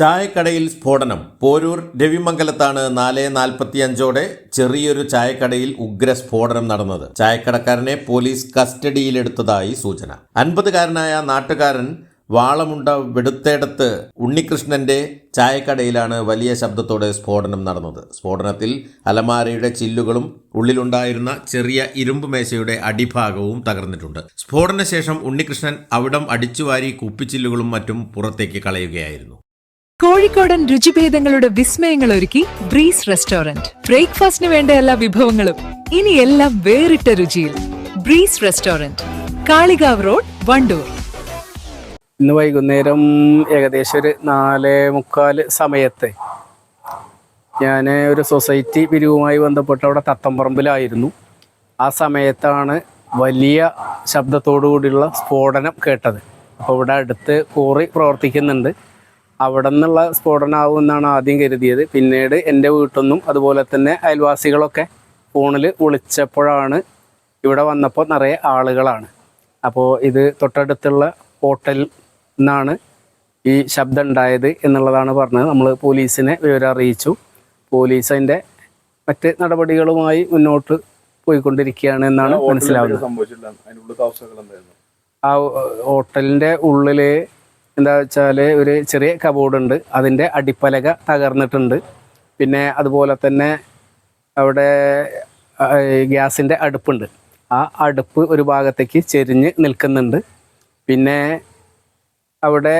ചായക്കടയിൽ സ്ഫോടനം. പോരൂർ രവിമംഗലത്താണ് നാല് നാൽപ്പത്തിയഞ്ചോടെ ചെറിയൊരു ചായക്കടയിൽ ഉഗ്ര സ്ഫോടനം നടന്നത്. ചായക്കടക്കാരനെ പോലീസ് കസ്റ്റഡിയിലെടുത്തതായി സൂചന. അൻപതുകാരനായ നാട്ടുകാരൻ വാളമുണ്ട വെടുത്തേടത്ത് ഉണ്ണികൃഷ്ണന്റെ ചായക്കടയിലാണ് വലിയ ശബ്ദത്തോടെ സ്ഫോടനം നടന്നത്. സ്ഫോടനത്തിൽ അലമാരയുടെ ചില്ലുകളും ഉള്ളിലുണ്ടായിരുന്ന ചെറിയ ഇരുമ്പ് മേശയുടെ അടിഭാഗവും തകർന്നിട്ടുണ്ട്. സ്ഫോടനശേഷം ഉണ്ണികൃഷ്ണൻ അവിടം അടിച്ചുവാരി കുപ്പിച്ചില്ലുകളും മറ്റും പുറത്തേക്ക് കളയുകയായിരുന്നു. കോഴിക്കോടൻ രുചിഭേദങ്ങളുടെ വിസ്മയങ്ങൾ ഒരുക്കി ബ്രീസ് റെസ്റ്റോറന്റ്. ബ്രേക്ക്ഫാസ്റ്റിന് വേണ്ട എല്ലാ വിഭവങ്ങളും ഇനി എല്ലാം വേറിട്ട രുചിയിൽ. Breeze restaurant Kalikavu road Wandoor. ഇന്ന് വൈകുന്നേരം ഏകദേശം ഒരു നാലേ മുക്കാൽ സമയത്ത് ഞാൻ ഒരു സൊസൈറ്റി പിരിവുമായി ബന്ധപ്പെട്ട് അവിടെ തത്തമ്പറമ്പിലായിരുന്നു ആ സമയത്താണ് വലിയ ശബ്ദത്തോടു കൂടിയുള്ള സ്ഫോടനം കേട്ടത്. അപ്പോൾ ഇവിടെ അടുത്ത് കോറി പ്രവർത്തിക്കുന്നുണ്ട്. അവിടെ നിന്നുള്ള സ്ഫോടനമാവുമെന്നാണ് ആദ്യം കരുതിയത്. പിന്നീട് എന്റെ വീട്ടിൽ നിന്നും അതുപോലെ തന്നെ അയൽവാസികളൊക്കെ ഫോണിൽ വിളിച്ചപ്പോഴാണ് ഇവിടെ വന്നപ്പോൾ നിറയെ ആളുകളാണ്. അപ്പോൾ ഇത് തൊട്ടടുത്തുള്ള ഹോട്ടൽ നിന്നാണ് ഈ ശബ്ദം ഉണ്ടായത് എന്നുള്ളതാണ് പറഞ്ഞത്. നമ്മൾ പോലീസിനെ വിവരം അറിയിച്ചു. പോലീസ് അതിന്റെ മറ്റ് നടപടികളുമായി മുന്നോട്ട് പോയിക്കൊണ്ടിരിക്കുകയാണ് എന്നാണ് മനസ്സിലാവുന്നത്. ആ ഹോട്ടലിന്റെ ഉള്ളിൽ എന്താ വെച്ചാൽ ഒരു ചെറിയ കബോർഡ് ഉണ്ട് അതിന്റെ അടിപ്പലക തകർന്നിട്ടുണ്ട്. പിന്നെ അതുപോലെ തന്നെ അവിടെ ഗ്യാസിന്റെ അടുപ്പുണ്ട്. ആ അടുപ്പ് ഒരു ഭാഗത്തേക്ക് ചെരിഞ്ഞ് നിൽക്കുന്നുണ്ട്. പിന്നെ അവിടെ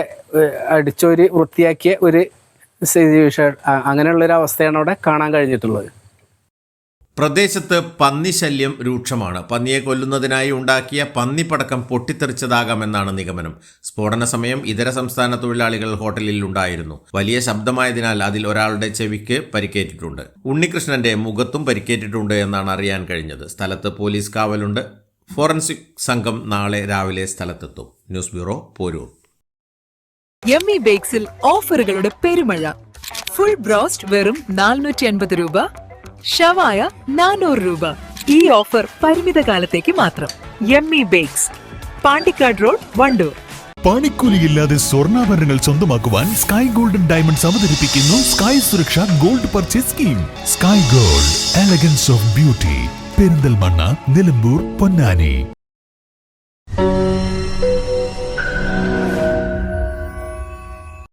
അടിച്ചൊരു വൃത്തിയാക്കിയ ഒരു സിറ്റുവേഷൻ അങ്ങനെയുള്ളൊരു അവസ്ഥയാണ് അവിടെ കാണാൻ കഴിഞ്ഞിട്ടുള്ളത്. പ്രദേശത്ത് പന്നിശല്യം രൂക്ഷമാണ്. പന്നിയെ കൊല്ലുന്നതിനായി ഉണ്ടാക്കിയ പന്നിപ്പടക്കം പൊട്ടിത്തെറിച്ചതാകാമെന്നാണ് നിഗമനം. സ്ഫോടന സമയം ഇതര സംസ്ഥാന തൊഴിലാളികൾ ഹോട്ടലിൽ ഉണ്ടായിരുന്നു. വലിയ ശബ്ദമായതിനാൽ അതിൽ ഒരാളുടെ ചെവിക്ക് പരിക്കേറ്റിട്ടുണ്ട്. ഉണ്ണികൃഷ്ണന്റെ മുഖത്തും പരിക്കേറ്റിട്ടുണ്ട് എന്നാണ് അറിയാൻ കഴിഞ്ഞത്. സ്ഥലത്ത് പോലീസ് കാവലുണ്ട്. ഫോറൻസിക് സംഘം നാളെ രാവിലെ സ്ഥലത്തെത്തും. News bureau Poroor. എമ്മി ബേക്സിൽ ഓഫറുകളുടെ പെരുമഴ. ഫുൾ ബ്രോസ്റ്റ് വെറും നാനൂറ്റി അൻപത് രൂപ. ഷവായ നാനൂറ് രൂപ. ഈ ഓഫർ പരിമിത കാലത്തേക്ക് മാത്രം E Bakes Pandikkad road Wandoor. പണിക്കൂലിയില്ലാതെ സ്വർണാഭരണങ്ങൾ സ്വന്തമാക്കുവാൻ സ്കൈ ഗോൾഡൻ ഡയമണ്ട്സ് അവതരിപ്പിക്കുന്നു Sky Suraksha gold purchase scheme Sky gold elegance of beauty Perinthalmanna Nilambur Ponnani.